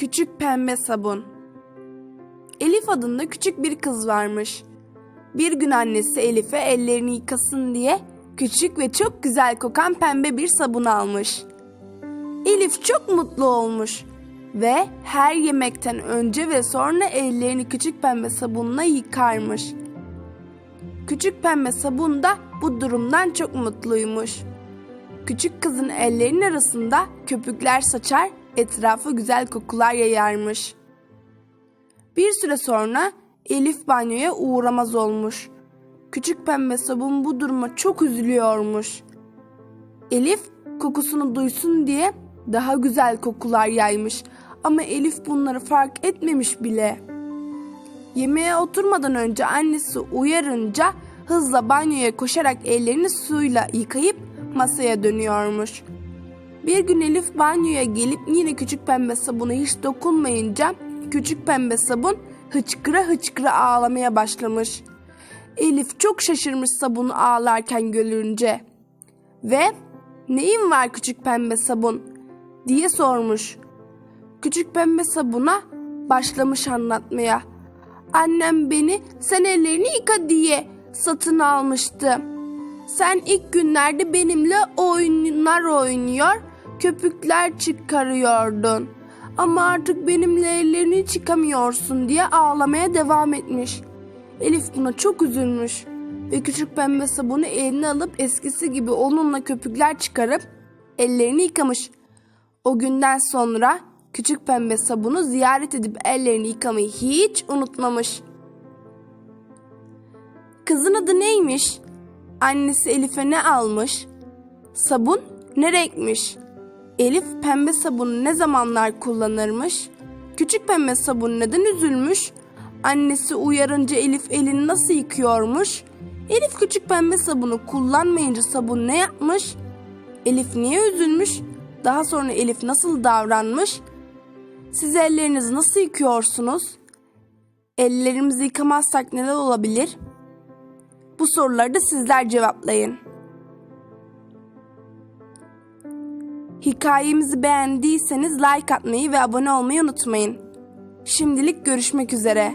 Küçük pembe sabun. Elif adında küçük bir kız varmış. Bir gün annesi Elif'e ellerini yıkasın diye küçük ve çok güzel kokan pembe bir sabun almış. Elif çok mutlu olmuş ve her yemekten önce ve sonra ellerini küçük pembe sabunla yıkarmış. Küçük pembe sabun da bu durumdan çok mutluymuş. Küçük kızın ellerinin arasında köpükler saçar, etrafa güzel kokular yayarmış. Bir süre sonra Elif banyoya uğramaz olmuş. Küçük pembe sabun bu duruma çok üzülüyormuş. Elif kokusunu duysun diye daha güzel kokular yaymış ama Elif bunları fark etmemiş bile. Yemeğe oturmadan önce annesi uyarınca hızla banyoya koşarak ellerini suyla yıkayıp masaya dönüyormuş. Bir gün Elif banyoya gelip yine küçük pembe sabuna hiç dokunmayınca küçük pembe sabun hıçkıra hıçkıra ağlamaya başlamış. Elif çok şaşırmış sabunu ağlarken görünce. Ve neyin var küçük pembe sabun diye sormuş. Küçük pembe sabuna başlamış anlatmaya. Annem beni sen ellerini yıka diye satın almıştı. Sen ilk günlerde benimle oyunlar oynuyor, köpükler çıkarıyordun. Ama artık benimle ellerini çıkamıyorsun diye ağlamaya devam etmiş. Elif buna çok üzülmüş ve küçük pembe sabunu eline alıp eskisi gibi onunla köpükler çıkarıp ellerini yıkamış. O günden sonra küçük pembe sabunu ziyaret edip ellerini yıkamayı hiç unutmamış. Kızın adı neymiş? Annesi Elif'e ne almış? Sabun ne renkmiş? Elif pembe sabunu ne zamanlar kullanırmış? Küçük pembe sabun neden üzülmüş? Annesi uyarınca Elif elini nasıl yıkıyormuş? Elif küçük pembe sabunu kullanmayınca sabun ne yapmış? Elif niye üzülmüş? Daha sonra Elif nasıl davranmış? Siz ellerinizi nasıl yıkıyorsunuz? Ellerimizi yıkamazsak neler olabilir? Bu soruları da sizler cevaplayın. Hikayemizi beğendiyseniz like atmayı ve abone olmayı unutmayın. Şimdilik görüşmek üzere.